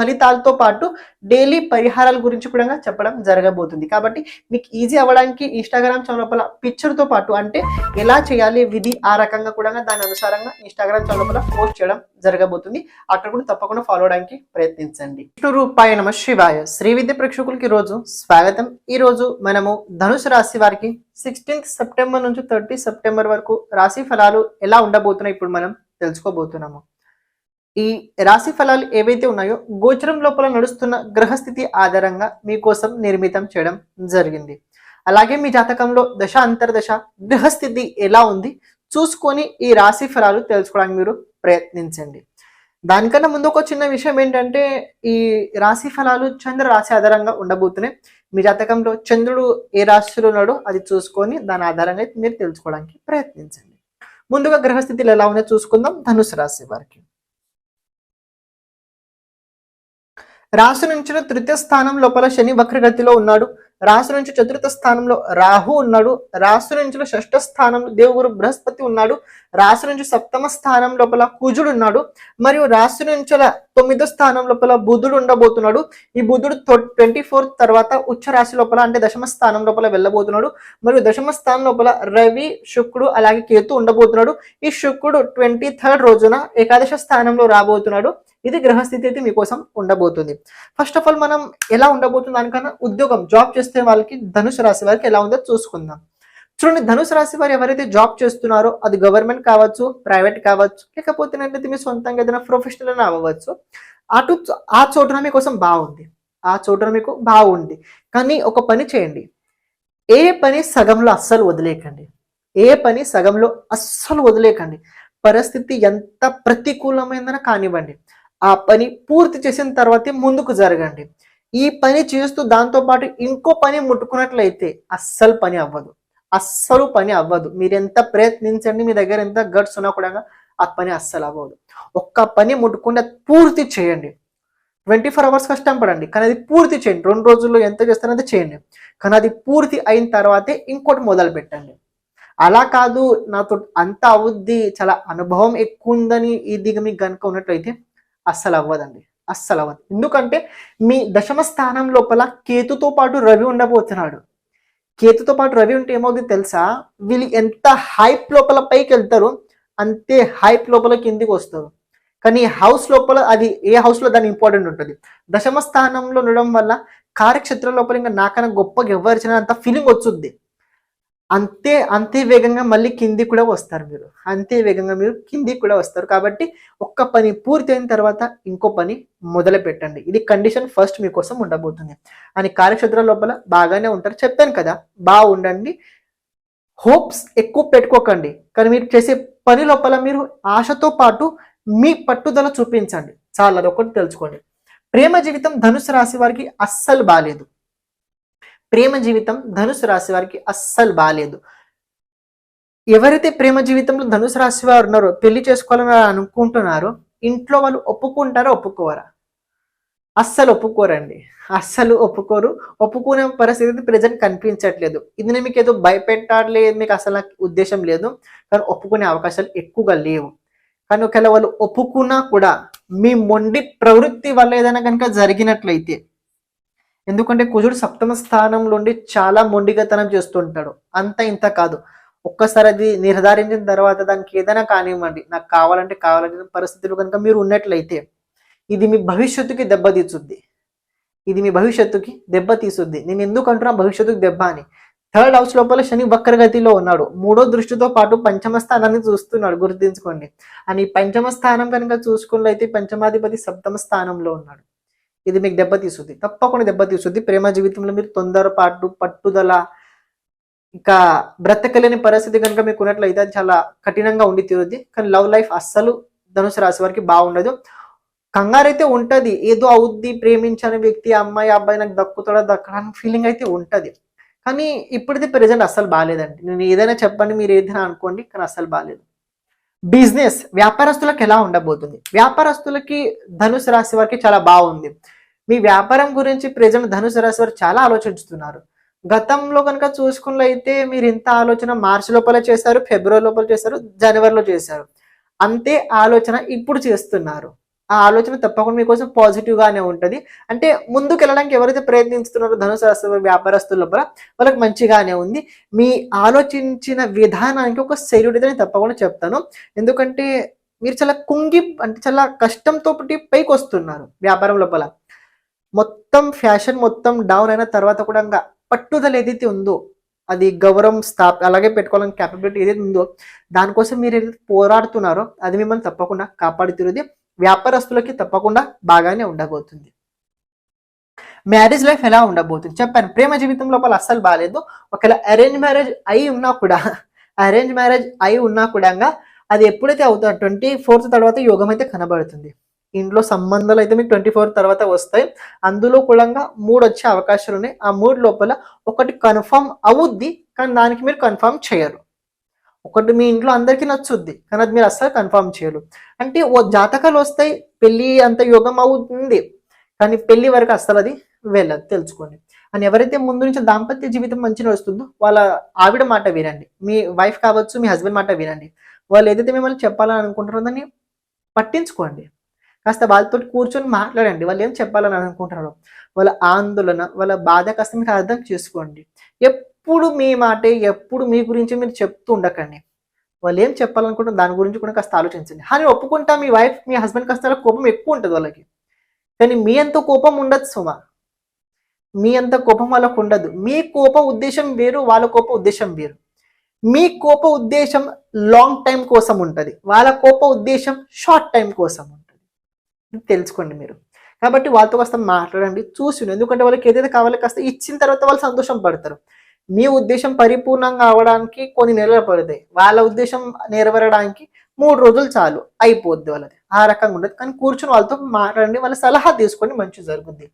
ఫలితాలతో పాటు డైలీ పరిహారాల గురించి కూడా చెప్పడం జరగబోతుంది. కాబట్టి మీకు ఈజీ అవ్వడానికి ఇన్స్టాగ్రామ్ ఛానల్ లోపల తో పాటు అంటే ఎలా చేయాలి విధి ఆ రకంగా కూడా దాని అనుసారంగా ఇన్స్టాగ్రామ్ ఛానల్ లోపల పోస్ట్ చేయడం జరగబోతుంది. అక్కడ కూడా తప్పకుండా ఫాలో అవడానికి ప్రయత్నించండి. విష్ణు రూపాయ నమ శివాయ. శ్రీ విద్య ప్రేక్షకులకి ఈ రోజు స్వాగతం. ఈ రోజు మనము ధనుసు రాశి వారికి సిక్స్టీన్త్ సెప్టెంబర్ నుంచి థర్టీ సెప్టెంబర్ వరకు రాశి ఫలాలు ఎలా ఉండబోతున్నాయి ఇప్పుడు మనం తెలుసుకోబోతున్నాము. ఈ రాశి ఫలాలు ఏవైతే ఉన్నాయో గోచరం లోపల నడుస్తున్న గ్రహస్థితి ఆధారంగా మీకోసం నిర్మితం చేయడం జరిగింది. అలాగే మీ జాతకంలో దశ అంతర్దశ గ్రహస్థితి ఎలా ఉంది చూసుకొని ఈ రాశి ఫలాలు తెలుసుకోవడానికి మీరు ప్రయత్నించండి. దానికన్నా ముందు ఒక చిన్న విషయం ఏంటంటే ఈ రాశి ఫలాలు చంద్ర రాశి ఆధారంగా ఉండబోతున్నాయి మీ జాతకంలో చంద్రుడు ఏ రాశిలో ఉన్నాడో అది చూసుకొని దాని ఆధారంగా మీరు తెలుసుకోవడానికి ప్రయత్నించండి. ముందుగా గ్రహస్థితిలో ఎలా ఉన్నాయో చూసుకుందాం. ధనుసు రాశి వారికి. రాశి నుంచి తృతీయ స్థానం లోపల శని వక్రగతిలో ఉన్నాడు. రాశి నుంచి చతుర్థ స్థానంలో రాహు ఉన్నాడు. రాశి నుంచి షష్ఠ స్థానంలో దేవుగురు బృహస్పతి ఉన్నాడు. రాశి నుంచి సప్తమ స్థానం లోపల కుజుడు ఉన్నాడు. మరియు రాశి నుంచి తొమ్మిదో స్థానం లోపల బుధుడు ఉండబోతున్నాడు. ఈ బుధుడు ట్వంటీ ఫోర్త్ తర్వాత ఉచ్చ రాశి లోపల అంటే దశమ స్థానం లోపల వెళ్ళబోతున్నాడు. మరియు దశమ స్థానం లోపల రవి శుక్రుడు అలాగే కేతు ఉండబోతున్నాడు. ఈ శుక్రుడు ట్వంటీ థర్డ్ రోజున ఏకాదశ స్థానంలో రాబోతున్నాడు. ఇది గ్రహస్థితి అయితే మీకోసం ఉండబోతుంది. ఫస్ట్ ఆఫ్ ఆల్ మనం ఎలా ఉండబోతుంది దానికన్నా ఉద్యోగం జాబ్ చేస్తే వాళ్ళకి ధనుసు రాశి వారికి ఎలా ఉందో చూసుకుందాం. చూడండి ధనుసు రాశి వారు ఎవరైతే జాబ్ చేస్తున్నారో అది గవర్నమెంట్ కావచ్చు ప్రైవేట్ కావచ్చు లేకపోతే ఏంటంటే మీ సొంతంగా ఏదైనా ప్రొఫెషనల్ అయినా అవ్వచ్చు అటు ఆ చోటున మీకోసం బాగుంది ఆ చోటున మీకు బాగుంది కానీ ఒక పని చేయండి. ఏ పని సగంలో అస్సలు వదిలేయకండి. ఏ పని సగంలో అస్సలు వదిలేయకండి. పరిస్థితి ఎంత ప్రతికూలమైందని కానివ్వండి. ఆ పని పూర్తి చేసిన తర్వాతే ముందుకు జరగండి. ఈ పని చేస్తూ దాంతో పాటు ఇంకో పని ముట్టుకున్నట్లయితే అస్సలు పని అవ్వదు. అస్సలు పని అవ్వదు. మీరు ఎంత ప్రయత్నించండి మీ దగ్గర ఎంత గట్స్ ఉన్నా కూడా ఆ పని అస్సలు అవ్వదు. ఒక్క పని ముట్టుకుంటే అది పూర్తి చేయండి. ట్వంటీ ఫోర్ అవర్స్ కష్టం పడండి. కానీ అది పూర్తి చేయండి. రెండు రోజుల్లో ఎంత చేస్తారో అది చేయండి. కానీ అది పూర్తి అయిన తర్వాతే ఇంకోటి మొదలు పెట్టండి. అలా కాదు నాతో అంత అవుద్ది చాలా అనుభవం ఎక్కువ ఉందని ఇది మీకు కనుక ఉన్నట్లయితే అస్సలు అవ్వదండి. అస్సలు అవ్వదు. ఎందుకంటే మీ దశమ స్థానం లోపల కేతుతో పాటు రవి ఉండబోతున్నాడు. కేతుతో పాటు రవి ఉంటే ఏమవుతుంది తెలుసా? వీళ్ళు ఎంత హైప్ లోపల పైకి వెళ్తారు అంతే హైప్ లోపల కిందికి వస్తారు. కానీ హౌస్ లోపల అది ఏ హౌస్లో దాని ఇంపార్టెంట్ ఉంటుంది? దశమ స్థానంలో ఉండడం వల్ల కార్యక్షేత్రం లోపల ఇంకా నాకన్నా గొప్పగా ఎవరిచిన అంత ఫీలింగ్ వచ్చుద్ది. అంతే అంతే వేగంగా మళ్ళీ కిందికి కూడా వస్తారు మీరు. అంతే వేగంగా మీరు కిందికి కూడా వస్తారు. కాబట్టి ఒక్క పని పూర్తయిన తర్వాత ఇంకో పని మొదలు పెట్టండి. ఇది కండిషన్ ఫస్ట్ మీకోసం ఉండబోతుంది. అని కార్యక్షేత్రం లోపల బాగానే ఉంటారు. చెప్పాను కదా బాగుండండి. హోప్స్ ఎక్కువ పెట్టుకోకండి. కానీ మీరు చేసే పని లోపల మీరు ఆశతో పాటు మీ పట్టుదల చూపించండి. చాలా అదొకటి తెలుసుకోండి. ప్రేమ జీవితం ధనుసు రాశి వారికి అస్సలు బాగాలేదు ప్రేమ జీవితం ధనుసు రాశి వారికి అస్సలు బాగాలేదు ఎవరైతే ప్రేమ జీవితంలో ధనుసు రాశి వారు ఉన్నారో పెళ్ళి చేసుకోవాలని అనుకుంటున్నారో ఇంట్లో వాళ్ళు ఒప్పుకుంటారో ఒప్పుకోరా? అస్సలు ఒప్పుకోరండి. అస్సలు ఒప్పుకోరు. ఒప్పుకునే పరిస్థితి ప్రజెంట్ కనిపించట్లేదు. ఇది నేను మీకు ఏదో భయపెట్టాలి మీకు అసలు నాకు ఉద్దేశం లేదు. కానీ ఒప్పుకునే అవకాశాలు ఎక్కువగా లేవు. కానీ ఒకవేళ వాళ్ళు ఒప్పుకున్నా కూడా మీ మొండి ప్రవృత్తి వల్ల ఏదైనా కనుక జరిగినట్లయితే ఎందుకంటే కుజుడు సప్తమ స్థానంలో నుండి చాలా మొండిగతనం చేస్తుంటాడు. అంత ఇంత కాదు. ఒక్కసారి అది నిర్ధారించిన తర్వాత దానికి ఏదైనా కానివ్వండి నాకు కావాలంటే కావాలంటే పరిస్థితులు కనుక మీరు ఉన్నట్లయితే ఇది మీ భవిష్యత్తుకి దెబ్బతీసుద్ది ఇది మీ భవిష్యత్తుకి దెబ్బ తీసుద్ది. నేను ఎందుకు అంటున్నా భవిష్యత్తుకి దెబ్బ అని. థర్డ్ హౌస్ లోపల శని వక్రగతిలో ఉన్నాడు. మూడో దృష్టితో పాటు పంచమ స్థానాన్ని చూస్తున్నాడు గుర్తుంచుకోండి. అని పంచమ స్థానం కనుక చూసుకున్నట్లయితే పంచమాధిపతి సప్తమ స్థానంలో ఉన్నాడు. ఇది మీకు దెబ్బతీస్తుంది తప్పకుండా దెబ్బతీస్తుంది ప్రేమ జీవితంలో మీరు తొందరపాటు పట్టుదల ఇంకా బ్రతకలేని పరిస్థితి కనుక మీకు ఉన్నట్లయితే అది చాలా కఠినంగా ఉండి తీరుద్ది. కానీ లవ్ లైఫ్ అస్సలు ధనుసు రాశి వారికి బాగుండదు. అయితే ఉంటుంది. ఏదో అవుద్ది ప్రేమించని వ్యక్తి అమ్మాయి అబ్బాయి నాకు దక్కుతాడా దక్కడానికి ఫీలింగ్ అయితే ఉంటుంది. కానీ ఇప్పటిది ప్రెజెంట్ అస్సలు బాగాలేదండి నేను ఏదైనా చెప్పండి మీరు ఏదైనా అనుకోండి కానీ అస్సలు బాగాలేదు బిజినెస్ వ్యాపారస్తులకు ఎలా ఉండబోతుంది? వ్యాపారస్తులకి ధనుసు రాశి వారికి చాలా బాగుంది. మీ వ్యాపారం గురించి ప్రజెంట్ ధనుసు రాశి వారు చాలా ఆలోచిస్తున్నారు గతంలో కనుక చూసుకున్నట్లయితే మీరు ఇంత ఆలోచన మార్చి లోపల చేశారు ఫిబ్రవరి లోపల చేశారు జనవరిలో చేశారు. అంతే ఆలోచన ఇప్పుడు చేస్తున్నారు. ఆ ఆలోచన తప్పకుండా మీకోసం పాజిటివ్ గానే అంటే ముందుకు వెళ్ళడానికి ఎవరైతే ప్రయత్నిస్తున్నారో ధనుసు రాశి వ్యాపారస్తుల లోపల వాళ్ళకి మంచిగానే ఉంది. మీ ఆలోచించిన విధానానికి ఒక శైలుడిదని తప్పకుండా చెప్తాను. ఎందుకంటే మీరు చాలా కుంగి అంటే చాలా కష్టంతో పైకి వస్తున్నారు వ్యాపారం లోపల మొత్తం ఫ్యాషన్ మొత్తం డౌన్ అయిన తర్వాత కూడా ఇంకా పట్టుదల ఏదైతే ఉందో అది గౌరవం స్థాప అలాగే పెట్టుకోవాలని క్యాపబిలిటీ ఏదైతే ఉందో దానికోసం మీరు ఏదైతే పోరాడుతున్నారో అది మిమ్మల్ని తప్పకుండా కాపాడుతున్నది. వ్యాపారస్తులకి తప్పకుండా బాగానే ఉండబోతుంది. మ్యారేజ్ లైఫ్ ఎలా ఉండబోతుంది? చెప్పాను ప్రేమ జీవితం లోపల అస్సలు బాగాలేదు ఒకవేళ అరేంజ్ మ్యారేజ్ అయి ఉన్నా కూడా అరేంజ్ మ్యారేజ్ అయి ఉన్నా కూడా అది ఎప్పుడైతే అవుతా ట్వంటీ ఫోర్త్ తర్వాత యోగం అయితే కనబడుతుంది. ఇంట్లో సంబంధాలు అయితే మీకు ట్వంటీ ఫోర్ తర్వాత వస్తాయి. అందులో కూడా మూడు వచ్చే అవకాశాలు ఉన్నాయి. ఆ మూడు లోపల ఒకటి కన్ఫర్మ్ అవుద్ది కానీ దానికి మీరు కన్ఫర్మ్ చేయరు. ఒకటి మీ ఇంట్లో అందరికీ నచ్చుద్ది. కానీ అది మీరు అస్సలు కన్ఫర్మ్ చేయరు. అంటే ఓ జాతకాలు వస్తాయి పెళ్ళి అంత యోగం అవుతుంది. కానీ పెళ్ళి వరకు అస్సలు అది వెళ్ళదు. తెలుసుకోండి. అని ఎవరైతే ముందు నుంచి దాంపత్య జీవితం మంచిగా వస్తుందో వాళ్ళ ఆవిడ మాట వినండి. మీ వైఫ్ కావచ్చు మీ హస్బెండ్ మాట వినండి. వాళ్ళు ఏదైతే మిమ్మల్ని చెప్పాలని అనుకుంటారో దాన్ని పట్టించుకోండి. కాస్త వాళ్ళతో కూర్చొని మాట్లాడండి. వాళ్ళు ఏం చెప్పాలని అనుకుంటున్నారో. వాళ్ళ ఆందోళన వాళ్ళ బాధ కాస్త మీకు అర్థం చేసుకోండి. ఎప్పుడు మీ మాటే ఎప్పుడు మీ గురించి మీరు చెప్తూ ఉండకండి. వాళ్ళు ఏం చెప్పాలనుకుంటారు దాని గురించి కూడా కాస్త ఆలోచించండి. అని ఒప్పుకుంటా మీ వైఫ్ మీ హస్బెండ్ కాస్త కోపం ఎక్కువ ఉంటుంది వాళ్ళకి. కానీ మీ అంత కోపం ఉండదు సుమా. మీ అంత కోపం వాళ్ళకు ఉండదు. మీ కోప ఉద్దేశం వేరు వాళ్ళ కోప ఉద్దేశం వేరు. మీ కోప ఉద్దేశం లాంగ్ టైం కోసం ఉంటుంది. వాళ్ళ కోప ఉద్దేశం షార్ట్ టైం కోసం ఉంటుంది. తెలుసుకోండి మీరు. కాబట్టి వాళ్ళతో కాస్త మాట్లాడండి చూసి ఎందుకంటే వాళ్ళకి ఏదైతే కావాలో కాస్త ఇచ్చిన తర్వాత వాళ్ళు సంతోషం పడతారు. మీ ఉద్దేశం పరిపూర్ణంగా అవడానికి కొన్ని నెలలు పడతాయి వాళ్ళ ఉద్దేశం నెరవేరడానికి మూడు రోజులు చాలు. అయిపోద్ది వాళ్ళది. ఆ రకంగా ఉండదు. కానీ కూర్చుని వాళ్ళతో మాట్లాడండి. వాళ్ళ సలహా తీసుకొని మంచి జరుగుద్ది.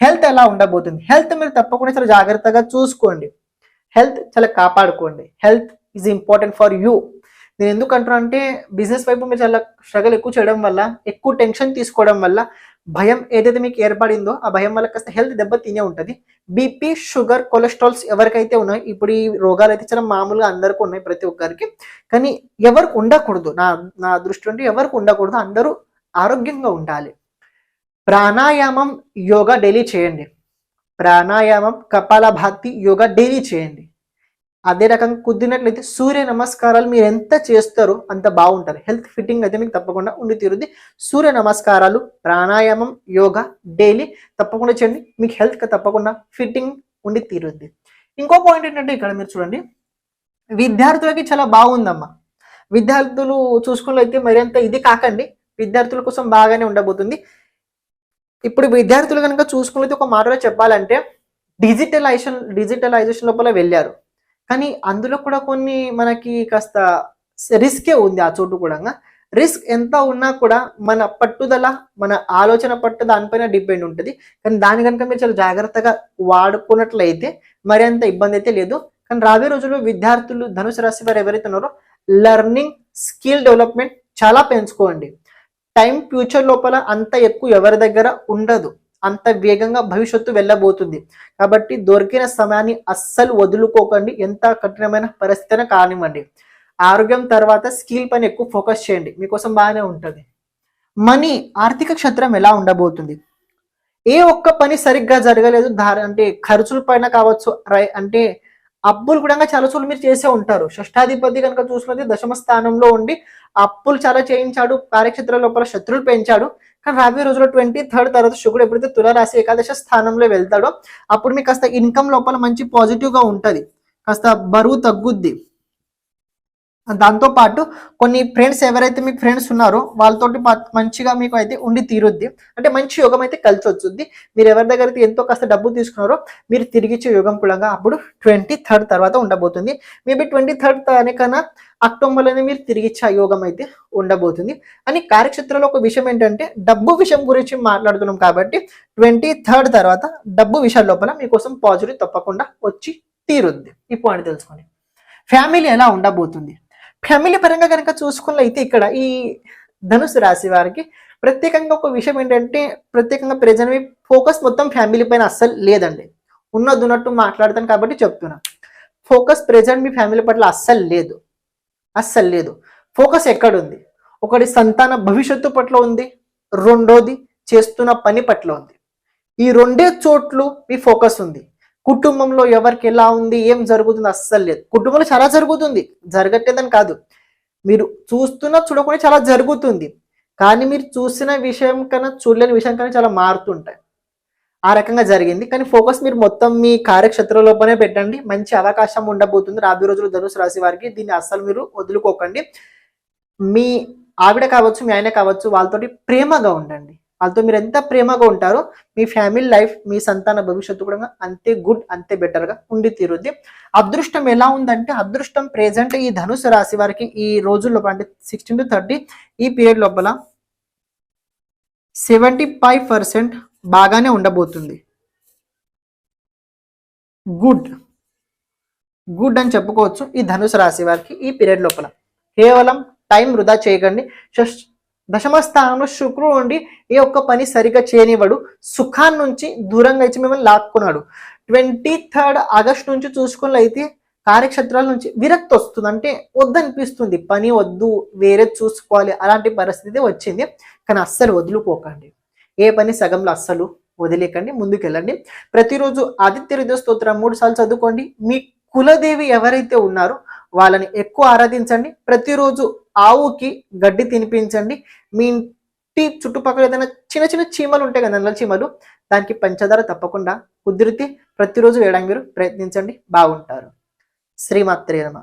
హెల్త్ ఎలా ఉండబోతుంది? హెల్త్ మీరు తప్పకుండా చాలా జాగ్రత్తగా చూసుకోండి. హెల్త్ చాలా కాపాడుకోండి. Health is important for you. నేను ఎందుకు అంటున్నా అంటే బిజినెస్ వైపు మీరు చాలా స్ట్రగల్ ఎక్కువ చేయడం వల్ల ఎక్కువ టెన్షన్ తీసుకోవడం వల్ల భయం ఏదైతే మీకు ఏర్పడిందో ఆ భయం వల్ల కాస్త హెల్త్ దెబ్బ తినే ఉంటుంది బీపీ షుగర్ కొలెస్ట్రాల్స్ ఎవరికైతే ఉన్నాయో ఇప్పుడు ఈ రోగాలు అయితే చాలా మామూలుగా అందరికీ ఉన్నాయి ప్రతి ఒక్కరికి. కానీ ఎవరికి ఉండకూడదు నా నా దృష్టి అంటే ఎవరికి ఉండకూడదు అందరూ ఆరోగ్యంగా ఉండాలి. ప్రాణాయామం యోగా డైలీ చేయండి. ప్రాణాయామం కపాలభాతి యోగా డైలీ చేయండి. అదే రకంగా కుదిరినట్లయితే సూర్య నమస్కారాలు మీరు ఎంత చేస్తారో అంత బాగుంటారు హెల్త్ ఫిట్టింగ్ అయితే మీకు తప్పకుండా ఉండి తీరుద్ది. సూర్య నమస్కారాలు ప్రాణాయామం యోగా డైలీ తప్పకుండా చేయండి. మీకు హెల్త్ తప్పకుండా ఫిట్టింగ్ ఉండి తీరుద్ది. ఇంకో పాయింట్ ఏంటంటే ఇక్కడ మీరు చూడండి. విద్యార్థులకి చాలా బాగుందమ్మా. విద్యార్థులు చూసుకున్నట్లయితే మరింత ఇది కాకండి. విద్యార్థుల కోసం బాగానే ఉండబోతుంది. ఇప్పుడు విద్యార్థులు కనుక చూసుకున్నది ఒక మాటలో చెప్పాలంటే డిజిటలైజేషన్ డిజిటలైజేషన్ లోపల వెళ్ళారు. కానీ అందులో కూడా కొన్ని మనకి కాస్త రిస్కే ఉంది ఆ చోటు కూడా. రిస్క్ ఎంత ఉన్నా కూడా మన పట్టుదల మన ఆలోచన పట్టు దానిపైన డిపెండ్ ఉంటుంది. కానీ దాని కనుక మీరు చాలా జాగ్రత్తగా వాడుకున్నట్లయితే మరి అంత ఇబ్బంది అయితే లేదు. కానీ రాబోయే రోజుల్లో విద్యార్థులు ధనుసు రాశి వారు ఎవరైతే ఉన్నారో లెర్నింగ్ స్కిల్ డెవలప్మెంట్ చాలా పెంచుకోండి. టైం ఫ్యూచర్ లోపల అంత ఎక్కువ ఎవరి దగ్గర ఉండదు. అంత వేగంగా భవిష్యత్తు వెళ్ళబోతుంది. కాబట్టి దొరికిన సమయాన్ని అస్సలు వదులుకోకండి. ఎంత కఠినమైన పరిస్థితి కానివ్వండి. ఆరోగ్యం తర్వాత స్కిల్ పైన ఎక్కువ ఫోకస్ చేయండి. మీకోసం బాగానే ఉంటుంది. మనీ ఆర్థిక క్షేత్రం ఎలా ఉండబోతుంది? ఏ ఒక్క పని సరిగ్గా జరగలేదు. దారి అంటే ఖర్చుల పైన కావచ్చు రై- అంటే అప్పులు కూడా చాలా చోట్ల మీరు చేసే ఉంటారు. షష్టాధిపతి కనుక చూసినది దశమ స్థానంలో ఉండి అప్పులు చాలా చేయించాడు కార్యక్షేత్ర లోపల శత్రువులు పెంచాడు. కానీ రాబోయే రోజుల్లో ట్వంటీ థర్డ్ తర్వాత శుక్రుడు ఎప్పుడైతే తులారాశి ఏకాదశ స్థానంలో వెళ్తాడో అప్పుడు మీకు కాస్త ఇన్కమ్ లోపల మంచి పాజిటివ్గా ఉంటది. కాస్త బరువు తగ్గుద్ది. దాంతో పాటు కొన్ని ఫ్రెండ్స్ ఎవరైతే మీకు ఫ్రెండ్స్ ఉన్నారో వాళ్ళతోటి మంచిగా మీకు అయితే ఉండి తీరుద్ది. అంటే మంచి యోగం అయితే కలిసి వచ్చుద్ది మీరు ఎవరి దగ్గర అయితే ఎంతో కాస్త డబ్బు తీసుకున్నారో మీరు తిరిగిచ్చే యోగం కూడా అప్పుడు ట్వంటీ థర్డ్ తర్వాత ఉండబోతుంది. మేబీ ట్వంటీ థర్డ్ కన్నా అక్టోబర్లోనే మీరు తిరిగిచ్చే యోగం అయితే ఉండబోతుంది. అని కార్యక్షేత్రంలో ఒక విషయం ఏంటంటే డబ్బు విషయం గురించి మాట్లాడుతున్నాం కాబట్టి ట్వంటీ థర్డ్ తర్వాత డబ్బు విషయాల లోపల మీకోసం పాజిటివ్ తప్పకుండా వచ్చి తీరుద్ది. ఈ పాయింట్ తెలుసుకోండి ఫ్యామిలీ ఎలా ఉండబోతుంది? ఫ్యామిలీ పరంగా కనుక అయితే ఇక్కడ ఈ ధనుసు రాశి వారికి ప్రత్యేకంగా ఒక విషయం ఏంటంటే ప్రత్యేకంగా ప్రజెంట్ మీ ఫోకస్ మొత్తం ఫ్యామిలీ పైన అస్సలు లేదండి. ఉన్నది ఉన్నట్టు మాట్లాడతాను కాబట్టి చెప్తున్నా. ఫోకస్ ప్రెజెంట్ మీ ఫ్యామిలీ పట్ల అస్సలు లేదు. అస్సలు లేదు. ఫోకస్ ఎక్కడుంది? ఒకటి సంతాన భవిష్యత్తు పట్ల ఉంది. రెండోది చేస్తున్న పని పట్ల ఉంది. ఈ రెండే చోట్లు మీ ఫోకస్ ఉంది. కుటుంబంలో ఎవరికి ఎలా ఉంది ఏం జరుగుతుంది అస్సలు లేదు. కుటుంబంలో చాలా జరుగుతుంది. జరగట్లేదని కాదు. మీరు చూస్తున్నా చూడకుండా చాలా జరుగుతుంది. కానీ మీరు చూసిన విషయం కన్నా చూడలేని విషయం కన్నా చాలా మారుతుంటాయి. ఆ రకంగా జరిగింది. కానీ ఫోకస్ మీరు మొత్తం మీ కార్యక్షేత్రంలోపనే పెట్టండి. మంచి అవకాశం ఉండబోతుంది. రాబోయే రోజులు ధనుసు రాశి వారికి దీన్ని అస్సలు మీరు వదులుకోకండి. మీ ఆవిడ కావచ్చు మీ ఆయన కావచ్చు వాళ్ళతోటి ప్రేమగా ఉండండి. వాళ్ళతో మీరు ఎంత ప్రేమగా ఉంటారో మీ ఫ్యామిలీ లైఫ్ మీ సంతాన భవిష్యత్తు కూడా అంతే గుడ్ అంతే బెటర్గా గా ఉండి తీరుద్ది. అదృష్టం ఎలా ఉందంటే అదృష్టం ప్రెజెంట్ ఈ ధనుసు రాశి వారికి ఈ రోజుల్లో అంటే సిక్స్టీన్ టు థర్టీ ఈ పీరియడ్ లోపల సెవెంటీ ఫైవ్ పర్సెంట్ బాగానే ఉండబోతుంది. గుడ్ గుడ్ అని చెప్పుకోవచ్చు ఈ ధనుసు రాశి వారికి ఈ పీరియడ్ లోపల. కేవలం టైం వృధా చేయకండి. షష్- దశమ స్థానంలో శుక్రుడు ఉండి ఏ ఒక్క పని సరిగా చేయనివ్వడు. సుఖాన్ని నుంచి దూరంగా ఇచ్చి మిమ్మల్ని లాక్కున్నాడు. ట్వంటీ థర్డ్ ఆగస్ట్ నుంచి చూసుకున్నట్లయితే కార్యక్షేత్రాల నుంచి విరక్తి వస్తుంది. అంటే వద్దనిపిస్తుంది. పని వద్దు వేరే చూసుకోవాలి. అలాంటి పరిస్థితి వచ్చింది. కానీ అస్సలు వదులుకోకండి. ఏ పని సగంలో అస్సలు వదిలేకండి. ముందుకెళ్ళండి. ప్రతిరోజు ఆదిత్య హృదయ స్తోత్రం మూడు సార్లు చదువుకోండి. మీ కులదేవి ఎవరైతే ఉన్నారో వాళ్ళని ఎక్కువ ఆరాధించండి. ప్రతిరోజు ఆవుకి గడ్డి తినిపించండి. మీ ఇంటి చుట్టుపక్కల ఏదైనా చిన్న చిన్న చీమలు ఉంటాయి కదా నల్ల చీమలు దానికి పంచదార తప్పకుండా కుదిరితే ప్రతిరోజు వేయడానికి మీరు ప్రయత్నించండి. బాగుంటారు. శ్రీమాత్రేనమా